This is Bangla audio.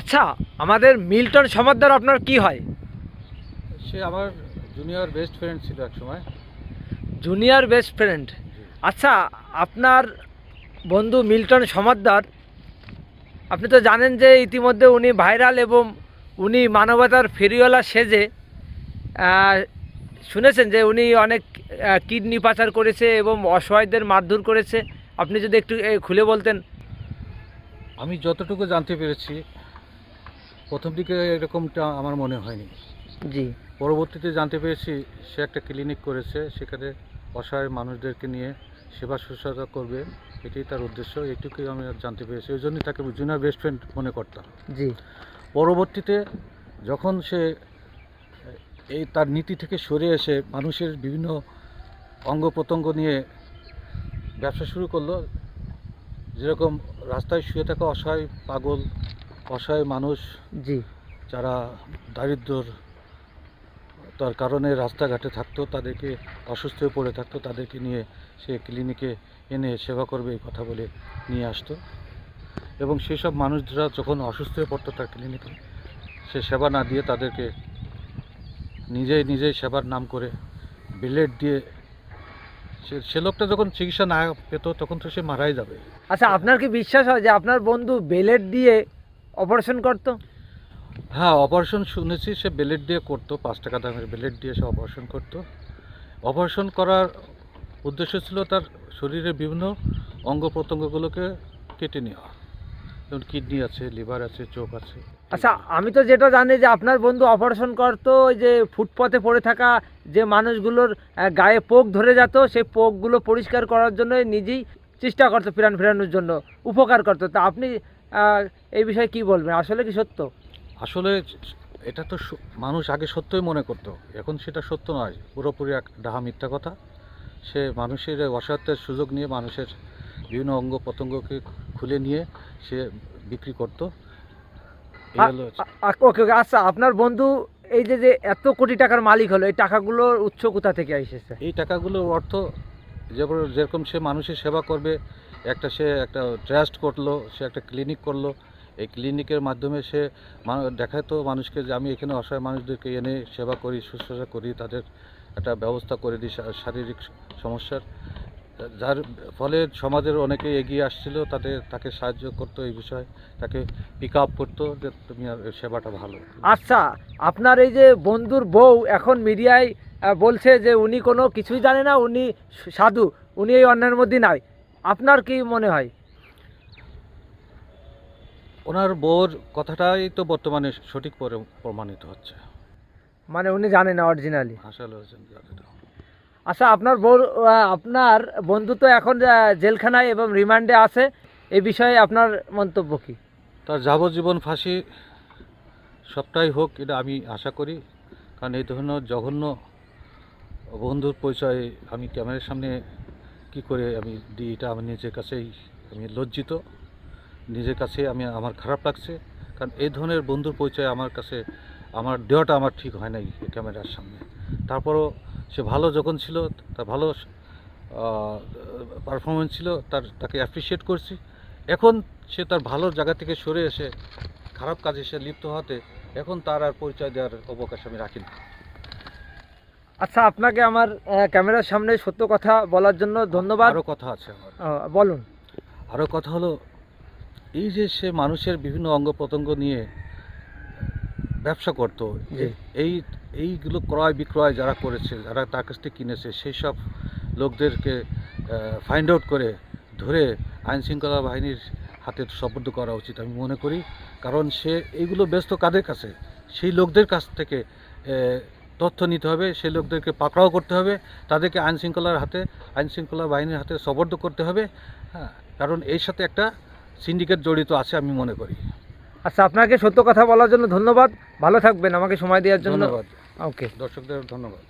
আচ্ছা আমাদের মিল্টন সমাদ্দার আপনার কি হয়? সে আমার জুনিয়র বেস্ট ফ্রেন্ড ছিল এক সময়। জুনিয়র বেস্ট ফ্রেন্ড আচ্ছা আপনার বন্ধু মিল্টন সমাদ্দার আপনি তো জানেন যে ইতিমধ্যে উনি ভাইরাল এবং উনি মানবতার ফেরিওয়ালা সেজে শুনেছেন যে উনি অনেক কিডনি পাচার করেছে এবং অসহায়দের মারধর করেছে। আপনি যদি একটু খুলে বলতেন। আমি যতটুকু জানতে পেরেছি প্রথম দিকে এরকমটা আমার মনে হয়নি। জি। পরবর্তীতে জানতে পেরেছি সে একটা ক্লিনিক করেছে সেখানে অসহায় মানুষদেরকে নিয়ে সেবা শুশ্রূষা করবে এটাই তার উদ্দেশ্য এটুকুই আমি জানতে পেরেছি। ওই জন্যই তাকে জুনিয়র বেস্ট ফ্রেন্ড মনে করতাম। জি। পরবর্তীতে যখন সে এই তার নীতি থেকে সরে এসে মানুষের বিভিন্ন অঙ্গ প্রত্যঙ্গ নিয়ে ব্যবসা শুরু করল যেরকম রাস্তায় শুয়ে থাকা অসহায় পাগল অসহায় মানুষ জি। যারা দারিদ্রর তার কারণে রাস্তাঘাটে থাকতো তাদেরকে অসুস্থ হয়ে পড়ে থাকতো তাদেরকে নিয়ে সে ক্লিনিকে এনে সেবা করবে এই কথা বলে নিয়ে আসতো। এবং সেসব মানুষরা যখন অসুস্থ হয়ে পড়তো তার ক্লিনিকে সে সেবা না দিয়ে তাদেরকে নিজেই নিজেই সেবার নাম করে ব্লেড দিয়ে সে সে লোকটা যখন চিকিৎসা না পেতো তখন তো সে মারাই যাবে। আচ্ছা আপনার কি বিশ্বাস হয় যে আপনার বন্ধু বেলেট দিয়ে অপারেশন করতো? হ্যাঁ অপারেশন শুনেছি সে বেলেট দিয়ে করতো পাঁচ টাকা দামের বেলেট দিয়ে সে অপারেশন করতো। অপারেশন করার উদ্দেশ্য ছিল তার শরীরের বিভিন্ন অঙ্গ প্রত্যঙ্গগুলোকে কেটে নেওয়া। যেমন কিডনি আছে লিভার আছে চোখ আছে। আচ্ছা আমি তো যেটা জানি যে আপনার বন্ধু অপারেশন করতো ওই যে ফুটপথে পড়ে থাকা যে মানুষগুলোর গায়ে পোক ধরে যেত সেই পোকগুলো পরিষ্কার করার জন্য নিজেই চেষ্টা করতো প্রাণ ফেরানোর জন্য উপকার করতো। তা আপনি এই বিষয়ে কি বলবেন? আসলে কি সত্য? আসলে এটা তো মানুষ আগে সত্যই মনে করতো। এখন সেটা সত্য নয়। পুরোপুরি এক ডাহা মিথ্যা কথা। সে মানুষের অসহায়ত্বের সুযোগ নিয়ে মানুষের বিভিন্ন অঙ্গ প্রত্যঙ্গকে খুলে নিয়ে সে বিক্রি করতো। ওকে আচ্ছা আপনার বন্ধু এই যে যে এত কোটি টাকার মালিক হলো এই টাকাগুলোর উৎস কোথা থেকে এসেছে? এই টাকাগুলোর অর্থ যেরকম সে মানুষের সেবা করবে একটা সে একটা ট্রাস্ট করল, সে একটা ক্লিনিক করল। এই ক্লিনিকের মাধ্যমে সে মা- দেখাতো মানুষকে যে আমি এখানে অসহায় মানুষদেরকে এনে সেবা করি, শুশ্রূষা করি, তাদের একটা ব্যবস্থা করে দিই শারীরিক সমস্যার। যার ফলে সমাজের অনেকে এগিয়ে আসছিল তাদের তাকে সাহায্য করতো এই বিষয়ে, তাকে পিক আপ করতো যে তুমি সেবাটা ভালো। আচ্ছা আপনার এই যে বন্ধুর বউ এখন মিডিয়ায় বলছে যে উনি কোনো কিছুই জানে না, উনি সাধু, উনি এই অন্যায়ের মধ্যে নাই। আপনার কি মনে হয়? ওনার বউর কথাটাই তো বর্তমানে সঠিক পরে- প্রমাণিত হচ্ছে। মানে উনি জানে না অরিজিনালি আসলে। আচ্ছা আপনার বউ আপনার বন্ধু তো এখন জেলখানায় এবং রিমান্ডে আছে। এই বিষয়ে আপনার মন্তব্য কি? তার যাবজ্জীবন ফাঁসি সবটাই হোক এটা আমি আশা করি। কারণ এই ধরনের জঘন্য বন্ধুর পরিচয় আমি ক্যামেরার সামনে কি করে আমি এটা আমি নিজের কাছেই, আমি লজ্জিত। নিজের কাছে আমি, আমার খারাপ লাগছে। কারণ এই ধরনের বন্ধুর পরিচয় আমার কাছে, আমার দেওয়াটা আমার ঠিক হয় নাই এই ক্যামেরার সামনে। তারপরও সে ভালো যখন ছিল, তার ভালো পারফরমেন্স ছিল, তার, তাকে অ্যাপ্রিসিয়েট করছি। এখন সে তার ভালো জায়গা থেকে সরে এসে খারাপ কাজে সে লিপ্ত হতে এখন তার আর পরিচয় দেওয়ার অবকাশ আমি রাখি না। আচ্ছা আপনাকে আমার ক্যামেরার সামনে সত্য কথা বলার জন্য ধন্যবাদ। আরও কথা আছে বলুন। আরও কথা হলো এই যে সে মানুষের বিভিন্ন অঙ্গ প্রত্যঙ্গ নিয়ে ব্যবসা করতো। এই এইগুলো ক্রয় বিক্রয় যারা করেছে যারা তার কাছ থেকে কিনেছে সেই সব লোকদেরকে ফাইন্ড আউট করে ধরে আইন শৃঙ্খলা বাহিনীর হাতে সুপর্দ করা উচিত আমি মনে করি। কারণ সে এইগুলো ব্যস্ত কাদের কাছে? সেই লোকদের কাছ থেকে তথ্য নিতে হবে সে লোকদেরকে পাকড়াও করতে হবে তাদেরকে আইনশৃঙ্খলার হাতে আইনশৃঙ্খলা বাহিনীর হাতে সবর্দ করতে হবে হ্যাঁ কারণ এর সাথে একটা সিন্ডিকেট জড়িত আছে আমি মনে করি। আচ্ছা আপনাকে সত্য কথা বলার জন্য ধন্যবাদ ভালো থাকবেন আমাকে সময় দেওয়ার জন্য। ধন্যবাদ। ওকে দর্শকদের ধন্যবাদ।